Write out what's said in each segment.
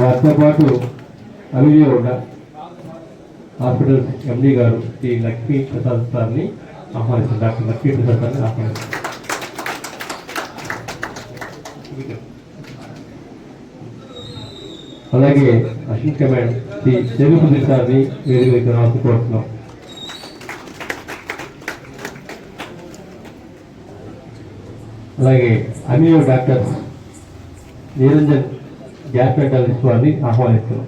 వారితో పాటు అవిజయవాడ hospital MD గారు శ్రీ లక్ష్మీ ప్రసాద్ సార్ని ఆహ్వానిస్తారు డాక్టర్ లక్ష్మీ ప్రసాద్ సార్ని ఆహ్వానిస్తారు అలాగే అశ్విన్ కమాండ్ శ్రీ చెరుకుది సార్ని వేదిక రాసి కోరుతున్నాం. అలాగే అన్ని డాక్టర్స్ నిరంజన్ గ్యాస్ట్రైటాలజిస్ట్ వారిని ఆహ్వానిస్తున్నాం.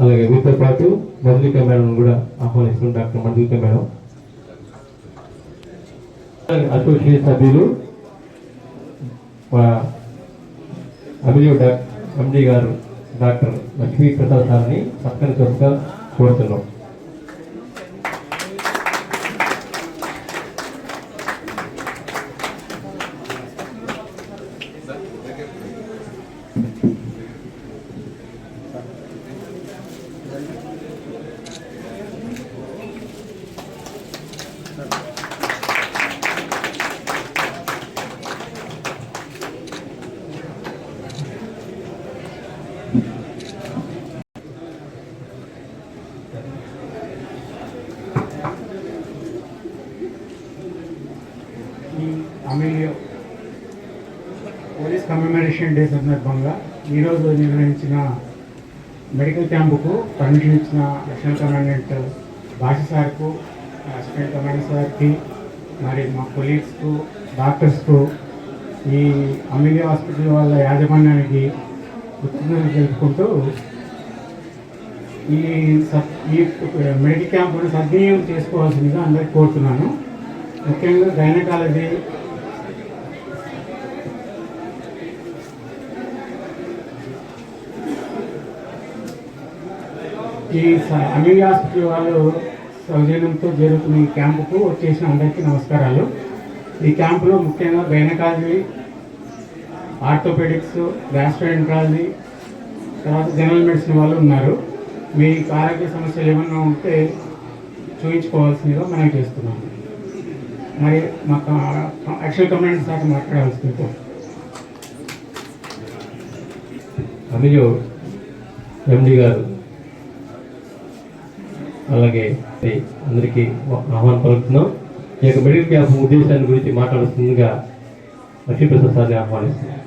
అలాగే వీరితో పాటు మధులిక మేడం కూడా ఆహ్వానిస్తున్నాం డాక్టర్ మధులిక మేడం. అసోసియేట్ సభ్యులు మా అమియో డాక్ ఎండి గారు డాక్టర్ లక్ష్మీ ప్రసాద్ సార్ని పక్కన చోటుగా కోరుతున్నాం ఈ అమీలియో పోలీస్ కమెమరేషన్ డే సందర్భంగా ఈరోజు నిర్వహించిన మెడికల్ క్యాంపుకు పర్మిషన్ ఇచ్చిన లెఫ్టినెంట్ కమాండెంట్ భాష సార్కు అసిస్టెంట్ కమాండెంట్ సార్కి మరి మా కొలీగ్స్కు డాక్టర్స్కు ఈ అమీలియో హాస్పిటల్ వాళ్ళ యాజమాన్యానికి కృతజ్ఞతలు తెలుపుకుంటూ ఈ ఈ మెడికల్ క్యాంపును సద్వినియోగం చేసుకోవాల్సిందిగా అందరికీ కోరుతున్నాను. ముఖ్యంగా గైనకాలజీ ఈ స- అమీర్ హాస్పిటల్ వాళ్ళు సౌజన్యంతో జరుగుతున్న ఈ క్యాంపుకు వచ్చేసిన అందరికీ నమస్కారాలు. ఈ క్యాంపులో ముఖ్యంగా గైనకాలజీ ఆర్థోపెడిక్స్ గ్యాస్ట్రోఎంట్రాలజీ తర్వాత జనరల్ మెడిసిన్ వాళ్ళు ఉన్నారు. మీ ఆరోగ్య సమస్యలు ఏమన్నా ఉంటే చూపించుకోవాల్సిందిగా మనం చేస్తున్నాం. మరి మాకు యాక్చువల్ కమ్యూనిటీ శాఖ మాట్లాడాల్సింది. అమియో ఎండి గారు అలాగే అందరికీ ఆహ్వానం పలుకుతున్నాం. ఈ యొక్క మెడికల్ క్యాంప్ ఉద్దేశాన్ని గురించి మాట్లాడుతుందిగా లక్ష్మీప్రసాద్ సార్ని ఆహ్వానిస్తున్నాం.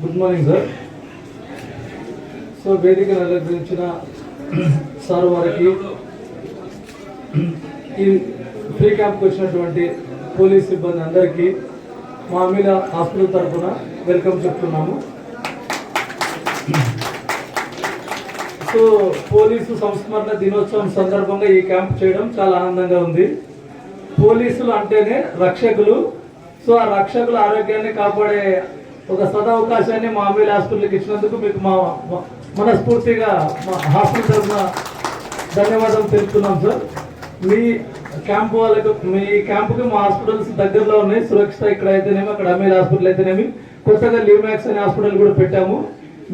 గుడ్ మార్నింగ్ సార్ సో వేదికను అలంకరించిన సార్ వారికి ఈ ఫ్రీ క్యాంప్కి వచ్చినటువంటి పోలీస్ సిబ్బంది అందరికీ మా మీద హాస్పిటల్ తరఫున వెల్కమ్ చెప్తున్నాము. సో పోలీసు సంస్మరణ దినోత్సవం సందర్భంగా ఈ క్యాంప్ చేయడం చాలా ఆనందంగా ఉంది. పోలీసులు అంటేనే రక్షకులు. సో ఆ రక్షకుల ఆరోగ్యాన్ని కాపాడే ఒక సదవకాశాన్ని మా అమ్మాయిల హాస్పిటల్కి ఇచ్చినందుకు మీకు మా మా- మనస్ఫూర్తిగా మా హాస్పిటల్ తరఫున ధన్యవాదాలు తెలుపుతున్నాం సార్. మీ క్యాంపు వాళ్ళకు మీ క్యాంప్కి మా హాస్పిటల్స్ దగ్గరలో ఉన్నాయి. సురక్షిత ఇక్కడ అయితేనేమి అక్కడ అమీర్ హాస్పిటల్ అయితేనేమి. కొత్తగా లీవ్మాక్స్ అనే హాస్పిటల్ కూడా పెట్టాము.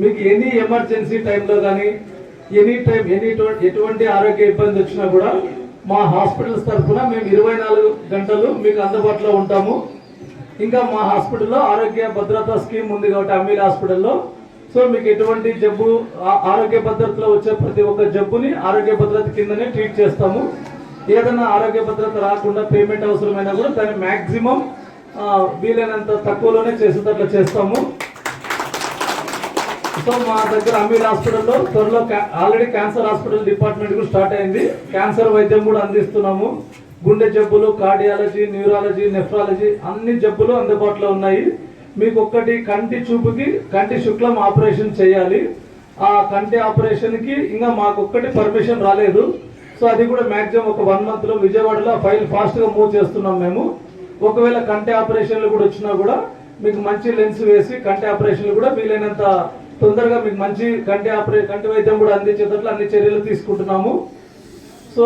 మీకు ఎనీ ఎమర్జెన్సీ టైంలో కానీ ఎనీ టైం ఎనీ ఎటువంటి ఆరోగ్య ఇబ్బంది వచ్చినా కూడా మా హాస్పిటల్స్ తరఫున మేము ఇరవై నాలుగు గంటలు మీకు అందుబాటులో ఉంటాము. ఇంకా మా హాస్పిటల్లో ఆరోగ్య భద్రతా స్కీమ్ ఉంది కాబట్టి అమీర్ హాస్పిటల్లో. సో మీకు ఎటువంటి జబ్బు ఆరోగ్య భద్రతలో వచ్చే ప్రతి ఒక్క జబ్బుని ఆరోగ్య భద్రత కిందనే ట్రీట్ చేస్తాము. ఏదైనా ఆరోగ్య భద్రత రాకుండా పేమెంట్ అవసరమైనా కూడా దాన్ని మ్యాక్సిమం వీలైనంత తక్కువలోనే చేసేటట్లు చేస్తాము. సో మా దగ్గర అమీర్ హాస్పిటల్లో త్వరలో ఆల్రెడీ క్యాన్సర్ హాస్పిటల్ డిపార్ట్మెంట్ కూడా స్టార్ట్ అయింది. క్యాన్సర్ వైద్యం కూడా అందిస్తున్నాము. గుండె జబ్బులు కార్డియాలజీ న్యూరాలజీ నెఫ్రాలజీ అన్ని జబ్బులు అందుబాటులో ఉన్నాయి. మీకు ఒక్కటి కంటి చూపుకి కంటి శుక్లం ఆపరేషన్ చేయాలి. ఆ కంటి ఆపరేషన్కి ఇంకా మాకు ఒక్కటి పర్మిషన్ రాలేదు. సో అది కూడా మాక్సిమం ఒక వన్ మంత్లో విజయవాడలో ఫైల్ ఫాస్ట్గా మూవ్ చేస్తున్నాం మేము. ఒకవేళ కంటే ఆపరేషన్లు కూడా వచ్చినా కూడా మీకు మంచి లెన్స్ వేసి కంటి ఆపరేషన్లు కూడా వీలైనంత తొందరగా మీకు మంచి కంటి ఆపరే కంటి వైద్యం కూడా అందించేటట్లు అన్ని చర్యలు తీసుకుంటున్నాము. సో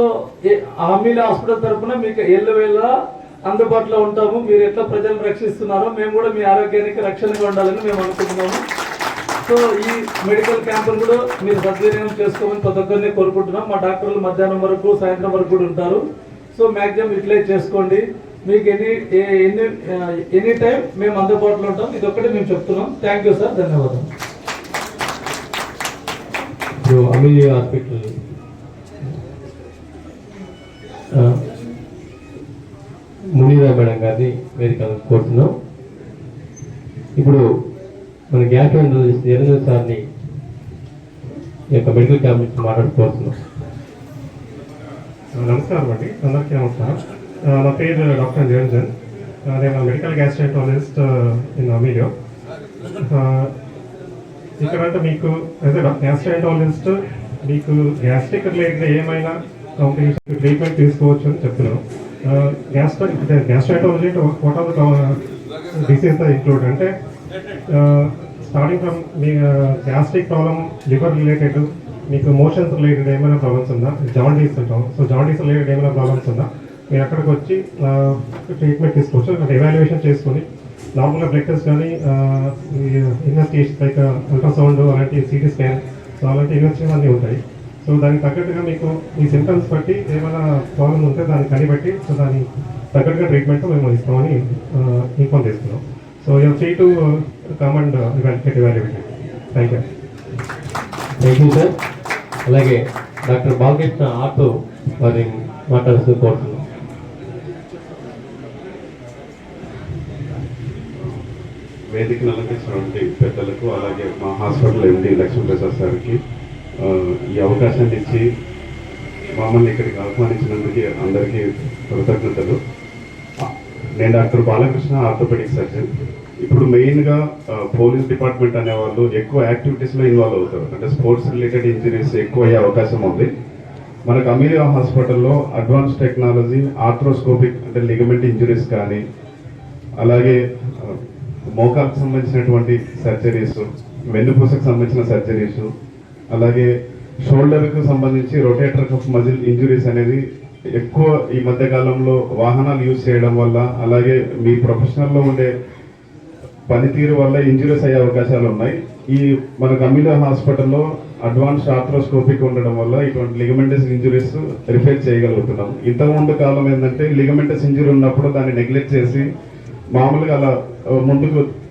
హామీల హాస్పిటల్ తరఫున మీకు ఎల్లవేళ అందుబాటులో ఉంటాము. మీరు ఎట్లా ప్రజలను రక్షిస్తున్నారో మేము కూడా మీ ఆరోగ్యానికి రక్షణగా ఉండాలని మేము అనుకుంటున్నాము. సో ఈ మెడికల్ క్యాంపులు కూడా మీరు సద్వినియోగం చేసుకోమని ప్రతి ఒక్కరిని కోరుకుంటున్నాం. మా డాక్టర్లు మధ్యాహ్నం వరకు సాయంత్రం వరకు కూడా ఉంటారు. సో మ్యాక్సిమం యూటిలైజ్ చేసుకోండి. మీకు any a- any any time మేము అందుబాటులో ఉంటాం. ఇది ఒక్కటి మేము చెప్తున్నాం. థ్యాంక్ యూ సార్ ధన్యవాదాలు. ఇప్పుడు అమీలి హాస్పిటల్. ఆ, మునీరా మేడం గారిని వేదిక కోరుతున్నాం. ఇప్పుడు మన గ్యాస్ నిరంజన్ సార్ని ఈ యొక్క మెడికల్ క్యాంప్ నుంచి మాట్లాడుకోవాల్సినాం నమస్కారం అండి. అందరికీ నమస్కారం. నా పేరు డాక్టర్ నిరంజన్ నేను మెడికల్ గ్యాస్ట్రైటాలజిస్ట్ ఇన్ అమీలియో ఇక్కడ అంటే మీకు యాజ్ గ్యాస్ట్రైటాలజిస్ట్ మీకు గ్యాస్ట్రిక్ రిలేటెడ్ ఏమైనా కాంప్లికేషన్ ట్రీట్మెంట్ తీసుకోవచ్చు అని చెప్తున్నాను. గ్యాస్ట్రై గ్యాస్ట్రైటాలజీ అంటే what are the disease include అంటే స్టార్టింగ్ ఫ్రమ్ మీ గ్యాస్ట్రిక్ ప్రాబ్లమ్ లివర్ రిలేటెడ్ మీకు మోషన్స్ రిలేటెడ్ ఏమైనా ప్రాబ్లమ్స్ ఉందా? జాండీస్ ఉంటాం సో జాండీస్ రిలేటెడ్ ఏమైనా ప్రాబ్లమ్స్ ఉందా? మీరు అక్కడికి వచ్చి ట్రీట్మెంట్ తీసుకోవచ్చు. అంటే ఎవాల్యుయేషన్ చేసుకొని నార్మల్గా బ్లడ్ టెస్ట్ కానీ ఇన్వెస్టిగేషన్ లైక్ అల్ట్రాసౌండ్ అలాంటి సిటీ స్కాన్ సో అలాంటి ఇన్వెస్టిగేషన్ అన్నీ ఉంటాయి. సో దానికి తగ్గట్టుగా మీకు మీ సిమ్టమ్స్ బట్టి ఏమైనా ప్రాబ్లమ్ ఉంటే దాన్ని కనిపెట్టి సో దాని తగ్గట్టుగా ట్రీట్మెంట్ మేము ఇస్తామని ఇన్ఫార్మ్ చేస్తున్నాం so you're free to come and get evaluated thank you thank you sir అలాగే డాక్టర్ బాలకృష్ణ ఆటో వారిని మాట్లాడుతూ కోరుతున్నాం. వేదికను అలంకరించినటువంటి పెద్దలకు అలాగే మా హాస్పిటల్ ఎండి లక్ష్మీప్రసాద్ సార్కి ఈ అవకాశాన్ని ఇచ్చి మమ్మల్ని ఇక్కడికి ఆహ్వానించినందుకు అందరికీ కృతజ్ఞతలు. నేను డాక్టర్ బాలకృష్ణ ఆర్థోపెడిక్ సర్జన్. ఇప్పుడు మెయిన్గా పోలీస్ డిపార్ట్మెంట్ అనేవాళ్ళు ఎక్కువ యాక్టివిటీస్లో ఇన్వాల్వ్ అవుతారు. అంటే స్పోర్ట్స్ రిలేటెడ్ ఇంజరీస్ ఎక్కువ అయ్యే అవకాశం ఉంది. మనకు అమీరియా హాస్పిటల్లో అడ్వాన్స్ టెక్నాలజీ ఆర్థ్రోస్కోపిక్ అంటే లిగమెంట్ ఇంజరీస్ కానీ అలాగే మోకాకు సంబంధించినటువంటి సర్జరీస్ వెన్నుపూసకు సంబంధించిన సర్జరీస్ అలాగే షోల్డర్కు సంబంధించి రొటేటర్ ఆఫ్ మజిల్ ఇంజురీస్ అనేది ఎక్కువ ఈ మధ్యకాలంలో వాహనాలు యూజ్ చేయడం వల్ల అలాగే మీ ప్రొఫెషనల్లో ఉండే పనితీరు వల్ల ఇంజురీస్ అయ్యే అవకాశాలు ఉన్నాయి. ఈ మన అమిలా హాస్పిటల్లో అడ్వాన్స్ ఆర్థ్రోస్కోపిక్ ఉండడం వల్ల ఇటువంటి లిగమెంటస్ ఇంజురీస్ రిఫేర్ చేయగలుగుతున్నాం. ఇంతకుముందు కాలం ఏంటంటే లిగమెంటస్ ఇంజురీ ఉన్నప్పుడు దాన్ని నెగ్లెక్ట్ చేసి మామూలుగా అలా ముందుకు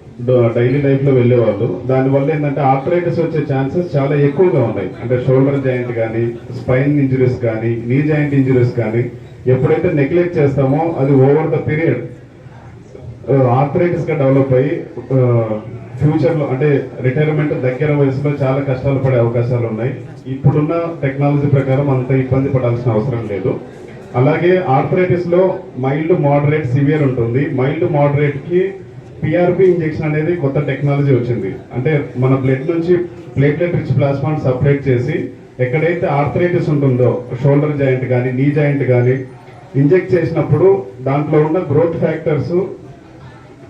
డైలీ లైఫ్లో వెళ్ళేవాళ్ళు. దానివల్ల ఏంటంటే ఆర్థరైటిస్ వచ్చే ఛాన్సెస్ చాలా ఎక్కువగా ఉన్నాయి. అంటే షోల్డర్ జాయింట్ కానీ స్పైన్ ఇంజురీస్ కానీ నీ జాయింట్ ఇంజురీస్ కానీ ఎప్పుడైతే నెగ్లెక్ట్ చేస్తామో అది ఓవర్ ద పీరియడ్. ఆర్థరైటిస్గా డెవలప్ అయ్యి ఫ్యూచర్లో అంటే రిటైర్మెంట్ దగ్గర వయసులో చాలా కష్టాలు పడే అవకాశాలు ఉన్నాయి. ఇప్పుడున్న టెక్నాలజీ ప్రకారం అంత ఇబ్బంది పడాల్సిన అవసరం లేదు. అలాగే ఆర్థరైటిస్లో మైల్డ్ మోడరేట్ సివియర్ ఉంటుంది. మైల్డ్ మోడరేట్కి పిఆర్పి ఇంజెక్షన్ అనేది కొత్త టెక్నాలజీ వచ్చింది. అంటే మన బ్లడ్ నుంచి ప్లేట్లెట్ రిచ్ ప్లాస్మాన్ సపరేట్ చేసి ఎక్కడైతే ఆర్థరైటిస్ ఉంటుందో షోల్డర్ జాయింట్ కానీ నీ జాయింట్ కానీ ఇంజెక్ట్ చేసినప్పుడు దాంట్లో ఉన్న గ్రోత్ ఫ్యాక్టర్స్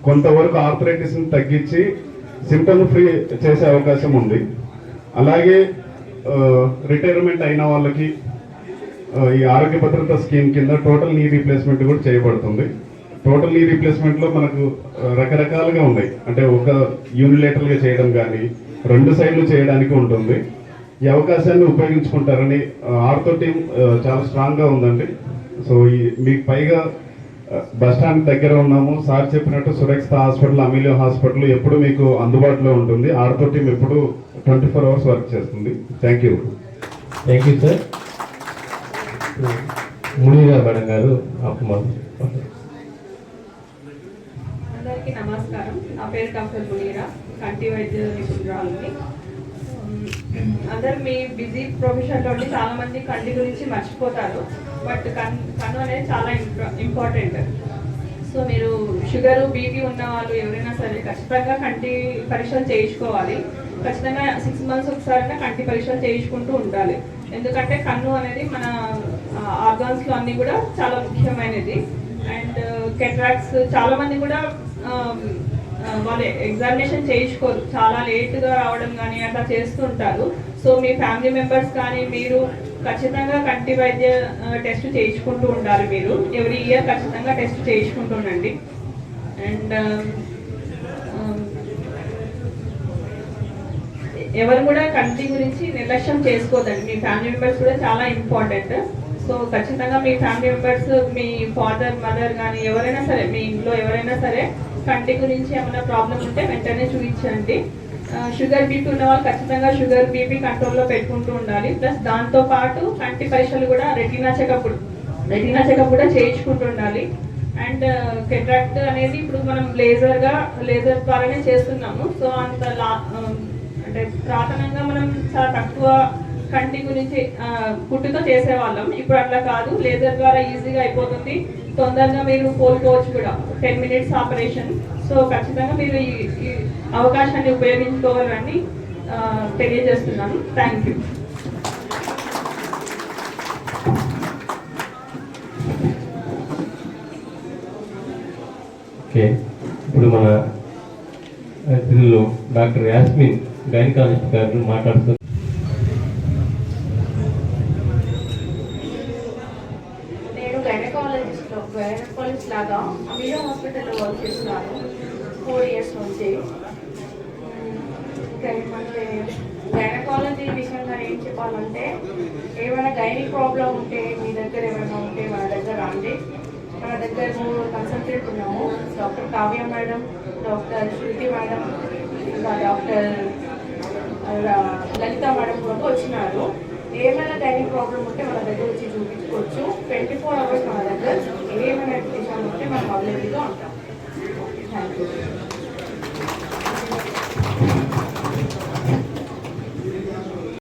కొంతవరకు ఆర్థరైటిస్ని తగ్గించి సిమ్టమ్ ఫ్రీ చేసే అవకాశం ఉంది. అలాగే రిటైర్మెంట్ అయిన వాళ్ళకి ఈ ఆరోగ్య భద్రత స్కీమ్ కింద టోటల్ నీ రీప్లేస్మెంట్ కూడా చేయబడుతుంది. టోటల్ నీ రీప్లేస్మెంట్లో మనకు రకరకాలుగా ఉన్నాయి. అంటే ఒక యూనిలేటర్గా చేయడం కానీ రెండు సైడ్లు చేయడానికి ఉంటుంది. ఈ అవకాశాన్ని ఉపయోగించుకుంటారని ఆర్థో టీం చాలా స్ట్రాంగ్గా ఉందండి. సో ఈ మీకు పైగా బస్ స్టాండ్ దగ్గర ఉన్నాము. సార్ చెప్పినట్టు సురక్షిత హాస్పిటల్ అమీలియో హాస్పిటల్ ఎప్పుడు మీకు అందుబాటులో ఉంటుంది. ఆర్థో టీం ఎప్పుడు ట్వంటీ ఫోర్ అవర్స్ వర్క్ చేస్తుంది. Thank you. Thank you sir Munira madam garu ఆపమాలు అందరికీ నమస్కారం. నా పేరు డాక్టర్ మునీరా కంటి వైద్య నిపుణురాలని. అందరు మీ బిజీ ప్రొఫెషన్లో ఉండి చాలా మంది కంటి గురించి మర్చిపోతారు. బట్ కన్ కన్ను అనేది చాలా ఇంపార్టెంట్. సో మీరు షుగర్ బీపీ ఉన్న వాళ్ళు ఎవరైనా సరే ఖచ్చితంగా కంటి పరీక్షలు చేయించుకోవాలి. ఖచ్చితంగా సిక్స్ మంత్స్ ఒకసారి కంటి పరీక్షలు చేయించుకుంటూ ఉండాలి. ఎందుకంటే కన్ను అనేది మన ఆర్గాన్స్లో అన్నీ కూడా చాలా ముఖ్యమైనది. అండ్ కెట్రాక్స్ చాలా మంది కూడా వాళ్ళు ఎగ్జామినేషన్ చేయించుకోరు. చాలా లేట్గా రావడం కానీ అట్లా చేస్తుంటారు. సో మీ ఫ్యామిలీ మెంబర్స్ కానీ మీరు ఖచ్చితంగా కంటి వైద్య టెస్ట్ చేయించుకుంటూ ఉండాలి మీరు. ఎవ్రీ ఇయర్ ఖచ్చితంగా టెస్ట్ చేయించుకుంటూ ఉండండి. అండ్ ఎవరు కూడా కంటి గురించి నిర్లక్ష్యం చేసుకోదండి. మీ ఫ్యామిలీ మెంబర్స్ కూడా చాలా ఇంపార్టెంట్ సో ఖచ్చితంగా మీ ఫ్యామిలీ మెంబర్స్ మీ ఫాదర్ మదర్ కానీ ఎవరైనా సరే మీ ఇంట్లో ఎవరైనా సరే కంటి గురించి ఏమైనా ప్రాబ్లం ఉంటే వెంటనే చూపించండి. షుగర్ బీపీ ఉన్న వాళ్ళు ఖచ్చితంగా షుగర్ బీపీ కంట్రోల్లో పెట్టుకుంటూ ఉండాలి. ప్లస్ దాంతో పాటు కంటి పరీక్షలు కూడా రెటీనా చెకప్ రెటీనా చెకప్ కూడా చేయించుకుంటూ ఉండాలి. అండ్ కెట్రాక్ట్ అనేది ఇప్పుడు మనం లేజర్గా లేజర్ ద్వారానే చేస్తున్నాము. సో అంత లా అంటే ప్రాథమికంగా మనం చాలా తక్కువ కంటి గురించి కుట్టుతో చేసేవాళ్ళం. ఇప్పుడు అట్లా కాదు. లేజర్ ద్వారా ఈజీగా అయిపోతుంది. తొందరగా మీరు కోలుకోవచ్చు కూడా. Ten minutes operation. సో ఖచ్చితంగా మీరు ఈ అవకాశాన్ని ఉపయోగించుకోవాలని తెలియజేస్తున్నాను. Thank you okay. ఇప్పుడు మన అతిథులు డాక్టర్ యాస్మిన్ గైనకాలజిస్ట్ గారు మాట్లాడుతున్నారు నేను గైనకాలజిస్ట్ కాలేజ్ లాగా అమీరా హాస్పిటల్లో వర్క్ చేస్తున్నాను ఫోర్ ఇయర్స్ నుంచి. ఇంకా గైనకాలజీ విషయంగా ఏం చెప్పాలంటే ఏమైనా గైనీ ప్రాబ్లం ఉంటే మీ దగ్గర ఏమైనా ఉంటే మన దగ్గర రండి. మన దగ్గర మూడు కన్సల్టెంట్ ఉన్నాము doctor Kavya madam doctor Shruti madam ఇంకా డాక్టర్ లలిత మేడం కూడా వచ్చినారు. ఏమైనా టైమింగ్ ప్రాబ్లం ఉంటే మన దగ్గర వచ్చి చూపించుకోవచ్చు. ట్వంటీ ఫోర్ అవర్స్ మన దగ్గర ఏమైనా ఉంటే మనం అవైలబుల్గా ఉంటాం. Thank you